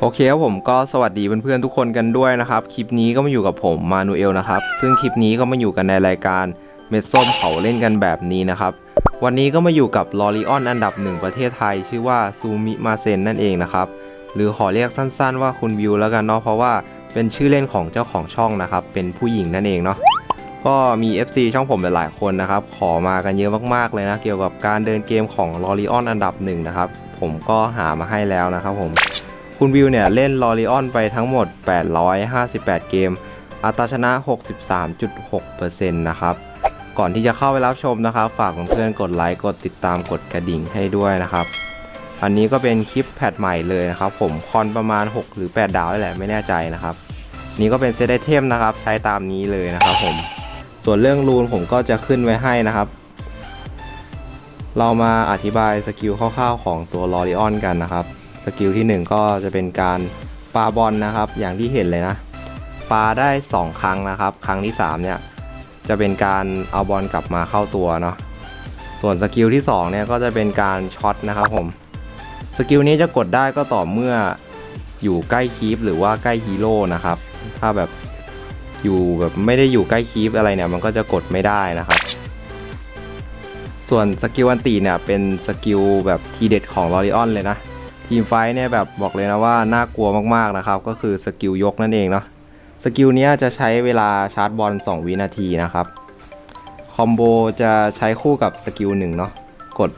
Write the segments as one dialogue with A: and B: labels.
A: โอเคครับผมก็สวัสดีเพื่อนๆทุกคนกันด้วยนะครับ คลิปนี้ก็มาอยู่กับผมมานูเอลนะครับ ซึ่งคลิปนี้ก็มาอยู่กันในรายการเม็ดส้มเขาเล่นกันแบบนี้นะครับ วันนี้ก็มาอยู่กับลอริออนอันดับหนึ่งประเทศไทย ชื่อว่าซูมิมาเซนนั่นเองนะครับ หรือขอเรียกสั้นๆว่าคุณวิวแล้วกันเนาะเพราะว่าเป็นชื่อเล่นของเจ้าของช่องนะครับ เป็นผู้หญิงนั่นเองเนาะก็มี FC ช่องผมหลายๆคนนะครับ ขอมากันเยอะมากๆเลยนะ เกี่ยวกับการเดินเกมของลอริออนอันดับหนึ่งนะครับ ผมก็หามาให้แล้วนะครับผม คุณวิวเนี่ยเล่นลอริออนไปทั้งหมด 858 เกม อัตราชนะ 63.6%นะครับ ก่อนที่จะเข้าไปรับชมนะครับ ฝากเพื่อนๆกดไลค์ กดติดตาม กดกระดิ่งให้ด้วยนะครับ อันนี้ก็เป็นคลิปแพทใหม่เลยนะครับ ผมคอนประมาณ 6 หรือ 8 ดาวนี่แหละไม่แน่ใจนะครับ นี่ก็เป็นเซตไอเทมนะครับ ใช้ตามนี้เลยนะครับผม ส่วนเรื่องรูนผมก็จะขึ้นไว้ให้นะครับ เรามาอธิบายสกิลคร่าวๆของตัวลอริออนกันนะครับ กิลที่ 1 ก็จะเป็นการปาบอลนะครับ อย่างที่เห็นเลยนะ ปาได้ 2 ครั้งนะครับ ครั้งที่ 3 เนี่ย จะเป็นการเอาบอลกลับมาเข้าตัวเนาะส่วนสกิลที่ 2 เนี่ย ก็จะเป็นการช็อตนะครับผมสกิลนี้จะกดได้ก็ต่อเมื่ออยู่ใกล้คีปหรือว่าใกล้ฮีโร่นะครับ ถ้าแบบอยู่แบบไม่ได้อยู่ใกล้คีปอะไรเนี่ย มันก็จะกดไม่ได้นะครับ ส่วนสกิลอันตีเนี่ยเป็นสกิลแบบทีเด็ดของลอริออนเลยนะ ทีมไฟท์เนี่ยแบบบอกเลยนะว่าน่ากลัวมากๆนะครับ ก็คือสกิลยกนั่นเองเนาะสกิลนี้จะใช้เวลาชาร์จบอล2 วินาทีนะครับ คอมโบจะใช้คู่กับสกิลหนึ่งเนาะกด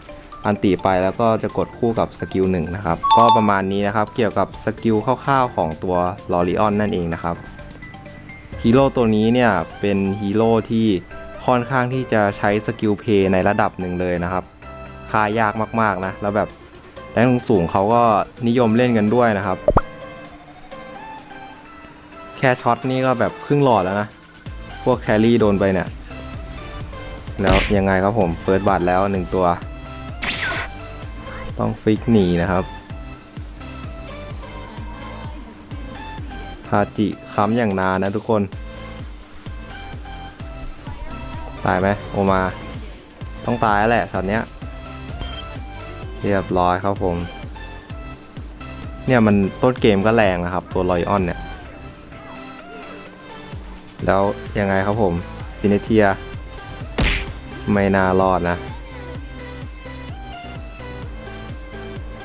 A: อันตีไปแล้วก็จะกดคู่กับสกิลหนึ่งนะครับ ก็ประมาณนี้นะครับเกี่ยวกับสกิลคร่าวๆของตัวลอริออนนั่นเองนะครับฮีโร่ตัวนี้เนี่ยเป็นฮีโร่ที่ค่อนข้างที่จะใช้สกิลเพย์ในระดับหนึ่งเลยนะครับ ค่ายากมากๆนะ แล้วแบบ แรงสูงเขาก็นิยมเล่นกันด้วยนะครับ แค่ช็อตนี่ก็แบบครึ่งหลอดแล้วนะ พวกแครี่โดนไปเนี่ย แล้วยังไงครับผมเฟิร์สบัตแล้วหนึ่งตัว ต้องฟิกหนีนะครับฮาจิค้ำอย่างนานนะทุกคน ตายไหมโอมา ต้องตายแล้วแหละช็อตเนี้ย เรียบร้อยครับผม เนี่ยมันต้นเกมก็แรงนะครับ ตัวลอยออนเนี่ย แล้วยังไงครับผมซินเทีย ไม่น่ารอดนะ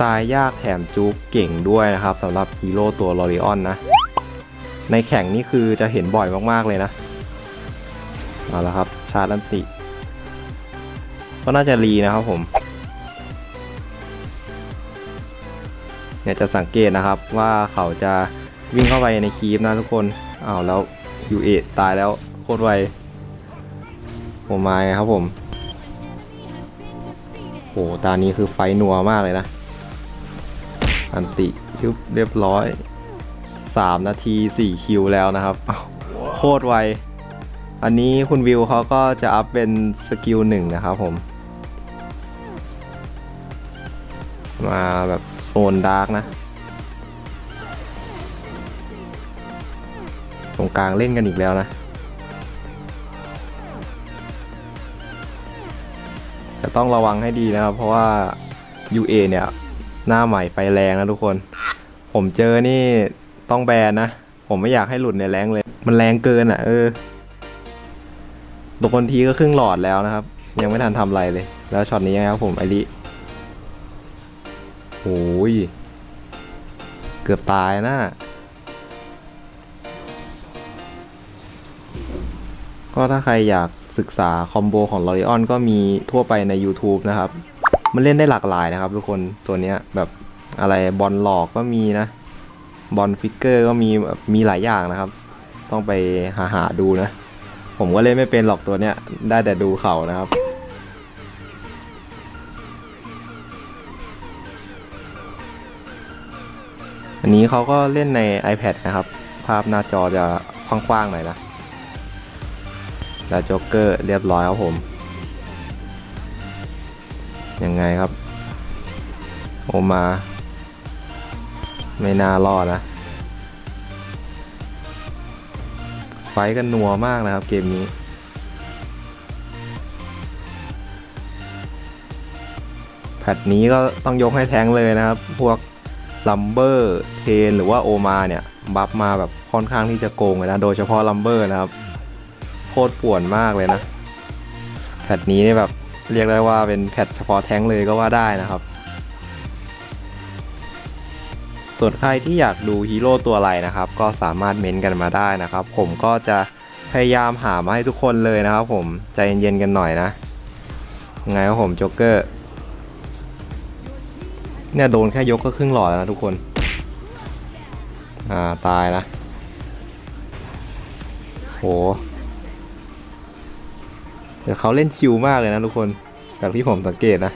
A: ตายยากแถมจุกเก่งด้วยนะครับสำหรับฮีโร่ตัวลอริออนนะ ในแข่งนี่คือจะเห็นบ่อยมากๆเลยนะ เอาละครับ ชาร์ลันติ ก็น่าจะรีนะครับผม เนี่ยจะสังเกตนะครับว่าเขาจะวิ่งเข้าไปในคีฟนะทุกคนอ้าวแล้วยูเอตายแล้วโคตรไวผมมาครับผมโหตานี้คือไฟนัวมากเลยนะ อันติยุบเรียบร้อย 3 นาที 4 คิวแล้วนะครับโคตรไว อันนี้คุณวิวเขาก็จะอัพเป็นสกิลหนึ่งนะครับผม มาแบบ โซนดาร์กนะ ตรงกลางเล่นกันอีกแล้วนะแต่ต้องระวังให้ดีนะครับ เพราะว่า UA เนี่ย หน้าใหม่ไฟแรงนะทุกคน ผมเจอนี่ต้องแบนนะ ผมไม่อยากให้หลุดในแรงเลย มันแรงเกินอะ เออตกคนทีก็ครึ่งหลอดแล้วนะครับ ยังไม่ทันทำอะไรเลย แล้วช็อตนี้นะครับผมไอริ โอ้ยเกือบตายนะก็ถ้าใครอยากศึกษาคอมโบของลอริออนก็มีทั่วไปใน YouTube นะครับ มันเล่นได้หลากหลายนะครับทุกคนตัวเนี้ยแบบอะไรบอลหลอกก็มีนะบอลฟิกเกอร์ก็มีมีหลายอย่างนะครับ ต้องไปหาหาดูนะ ผมก็เล่นไม่เป็นหรอกตัวเนี้ยได้แต่ดูเขานะครับ อันนี้เขาก็เล่นใน iPad นะครับ ภาพหน้าจอจะกว้างๆหน่อยนะแล้วโจ๊กเกอร์เรียบร้อยครับผม ยังไงครับ โอมา ไม่น่ารอดนะ ไฟกันนัวมากนะครับเกมนี้แพทนี้ก็ต้องยกให้แทงเลยนะครับ พวก ลัมเบอร์เทนหรือว่าโอมาเนี่ย บัฟมาแบบค่อนข้างที่จะโกงเลยนะ โดยเฉพาะลัมเบอร์นะครับ โคตรป่วนมากเลยนะแพทนี้เนี่ยแบบเรียกได้ว่าเป็นแพทเฉพาะแท้งเลยก็ว่าได้นะครับ ส่วนใครที่อยากดูฮีโร่ตัวอะไรนะครับ ก็สามารถเม้นต์กันมาได้นะครับ ผมก็จะพยายามหามาให้ทุกคนเลยนะครับ ผมใจเย็นๆกันหน่อยนะ ไงครับผมโจ๊กเกอร์ เนี่ยโดนแค่ยกก็ครึ่งหลอดแล้วนะทุกคน อ่า ตายนะ โห เดี๋ยวเขาเล่นชิวมากเลยนะทุกคน จากที่ผมสังเกตนะ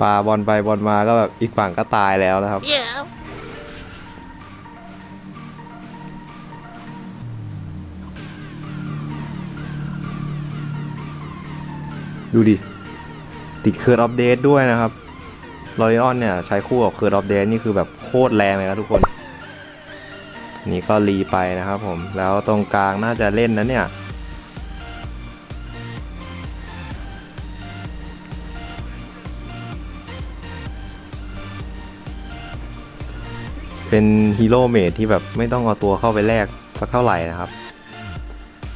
A: ปาบอลไปบอลมาก็แบบอีกฝั่งก็ตายแล้วนะครับ
B: Yeah.
A: ดูดิ ติดเคิร์ดอัปเดตด้วยนะครับ ลอริออนเนี่ยใช้คู่กับเคิร์ดอัปเดตนี่คือแบบโคตรแรงเลยนะทุกคน นี่ก็รีไปนะครับผม แล้วตรงกลางน่าจะเล่นนะเนี่ย เป็นฮีโร่เมดที่แบบไม่ต้องเอาตัวเข้าไปแลกสักเท่าไหร่นะครับ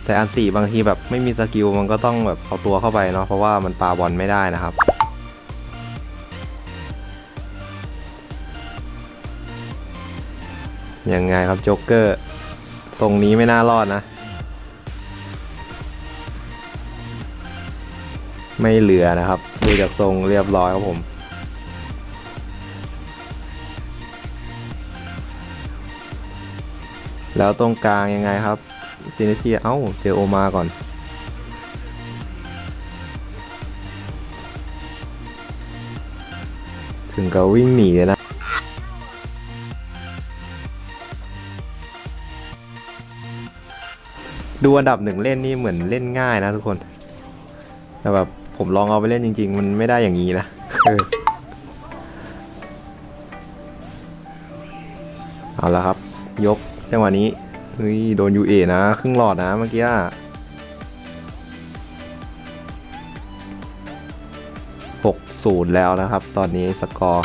A: แต่อันตีบางทีแบบไม่มีสกิลมันก็ต้องแบบเอาตัวเข้าไปเนาะเพราะว่ามันปาบอลไม่ได้นะครับ ยังไงครับโจ๊กเกอร์ตรงนี้ไม่น่ารอดนะ ไม่เหลือนะครับดูจากทรงเรียบร้อยครับผม แล้วตรงกลางยังไงครับซินิทีเอ้าเจอโอมาก่อนถึงกับวิ่งหนีเลยนะ ดูอันดับหนึ่งเล่นนี่เหมือนเล่นง่ายนะทุกคน แต่แบบผมลองเอาไปเล่นจริง ๆ มันไม่ได้อย่างนี้นะเอาละครับ ยกจังหวะนี้เฮ้ยโดนยูเอนะครึ่งหลอดนะเมื่อกี้หกศูนย์แล้วนะครับ ตอนนี้สกอร์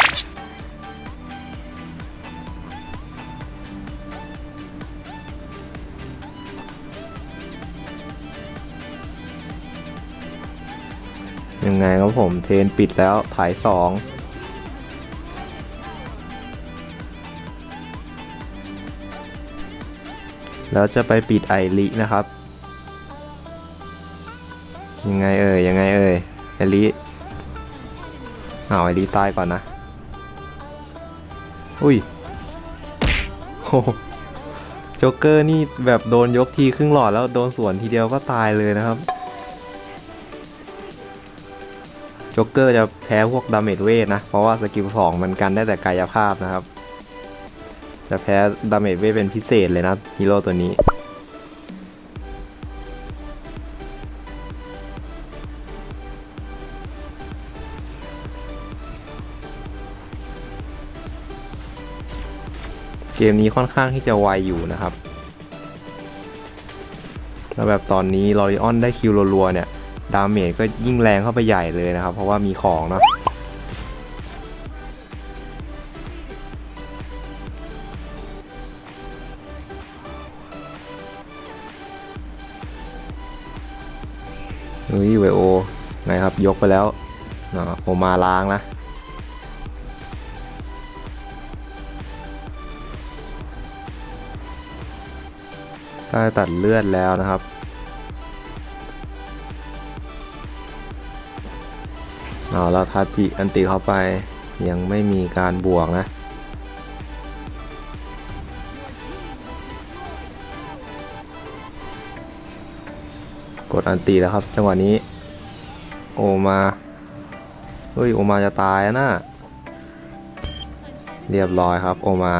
A: งไงครับผมเทนปิดแล้วถ่ายสองแล้วจะไปปิดไอรินะครับ ยังไงเอ่ยยังไงเอ่ยไอริเอาไอริตายก่อนนะ อุ้ยโอ้โหโจ๊กเกอร์นี่แบบโดนยกทีครึ่งหลอดแล้วโดนสวนทีเดียวก็ตายเลยนะครับ โจ๊กเกอร์จะแพ้พวกดาเมจเวทนะ เพราะว่าสกิลสองมันกันได้แต่กายภาพนะครับ จะแพ้ดาเมจเวทเป็นพิเศษเลยนะฮีโร่ตัวนี้เกมนี้ค่อนข้างที่จะไวอยู่นะครับ แล้วแบบตอนนี้ลอริออนได้คิวรัวๆเนี่ย ดาเมจก็ยิ่งแรงเข้าไปใหญ่เลยนะครับ เพราะว่ามีของเนาะเฮ้ยเวโอไงครับยกไปแล้วอ่าโอมาล้างนะได้ตัดเลือดแล้วนะครับ เอาแล้วทาจิอันติเข้าไปยังไม่มีการบวกนะ กดอันติแล้วครับ จังหวะนี้ โอมาเฮ้ยโอมาจะตายนะเรียบร้อยครับ โอมา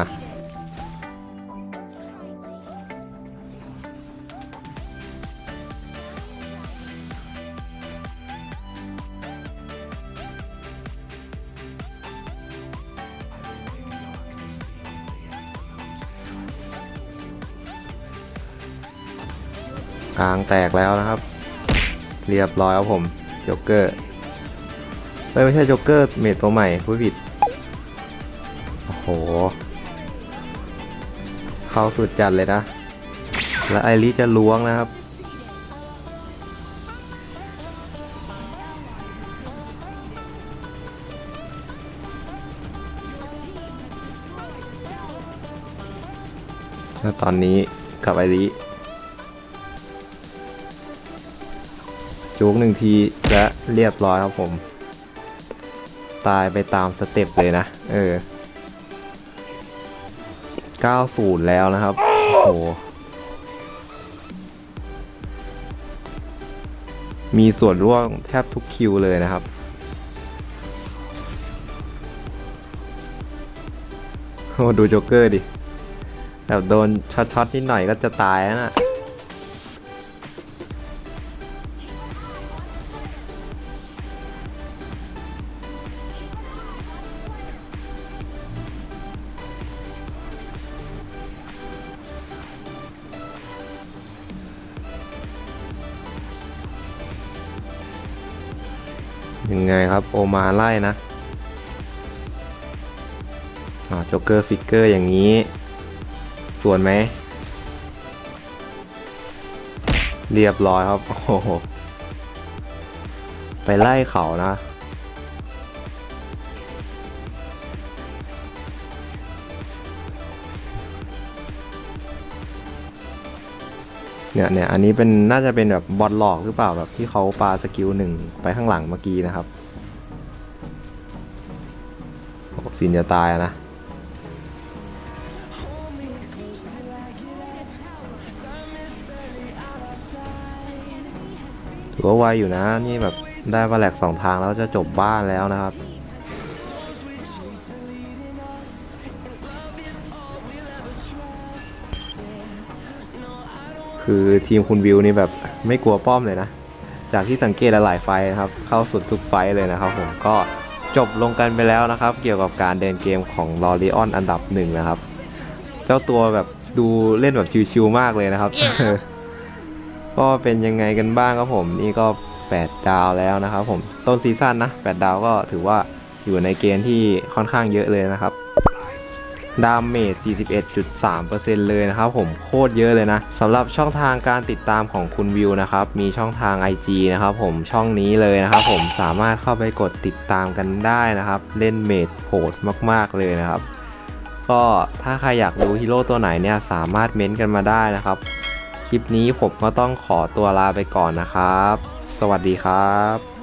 A: กลางแตกแล้วนะครับ เรียบร้อยครับผมโจ๊กเกอร์ไม่ใช่โจ๊กเกอร์เมทตัวใหม่ผู้ผิด โอ้โห เข้าสุดจัดเลยนะ แล้วไอริจะล้วงนะครับแล้วตอนนี้กับไอริ จุกหนึ่งทีและเรียบร้อยครับผม ตายไปตามสเต็ปเลยนะ เออ90 แล้วนะครับ โอ้โหมีส่วนร่วมแทบทุกคิวเลยนะครับ โอ้ดูโจ๊กเกอร์ดิ แบบโดนช็อตๆนิดหน่อยก็จะตายแล้วนะ ยังไงครับโอมาไล่นะอ่าโจ๊กเกอร์ฟิกเกอร์อย่างนี้ ส่วนไหม เรียบร้อยครับ โอ้โห ไปไล่เขานะ เนี่ยเนี่ยอันนี้เป็นน่าจะเป็นแบบบอลหลอกหรือเปล่าแบบที่เขาปาสกิลหนึ่งไปข้างหลังเมื่อกี้นะครับโอ้สินจะตายนะถือว่าไวอยู่นะ นี่แบบได้มาแหลกสองทางแล้วจะจบบ้านแล้วนะครับ คือทีมคุณวิวนี่แบบไม่กลัวป้อมเลยนะ จากที่สังเกตหลายไฟนะครับ เข้าสุดทุกไฟเลยนะครับผมก็จบลงกันไปแล้วนะครับ เกี่ยวกับการเดินเกมของลอริออนอันดับหนึ่งนะครับ เจ้าตัวแบบดูเล่นแบบชิวๆมากเลยนะครับ ก็เป็นยังไงกันบ้างครับผม นี่ก็ 8 ดาวแล้วนะครับผมต้นซีซั่นนะ 8 ดาวก็ถือว่าอยู่ในเกณฑ์ที่ค่อนข้างเยอะเลยนะครับ ดาเมจ 41.3%เลยนะครับผมโคตรเยอะเลยนะสำหรับช่องทางการติดตามของคุณวิวนะครับมีช่องทาง IG นะครับผมช่องนี้เลยนะครับผมสามารถเข้าไปกดติดตามกันได้นะครับ เล่นเมจโหดมากๆเลยนะครับ ก็ถ้าใครอยากดูฮีโร่ตัวไหนเนี่ยสามารถเม้นต์กันมาได้นะครับ คลิปนี้ผมก็ต้องขอตัวลาไปก่อนนะครับ สวัสดีครับ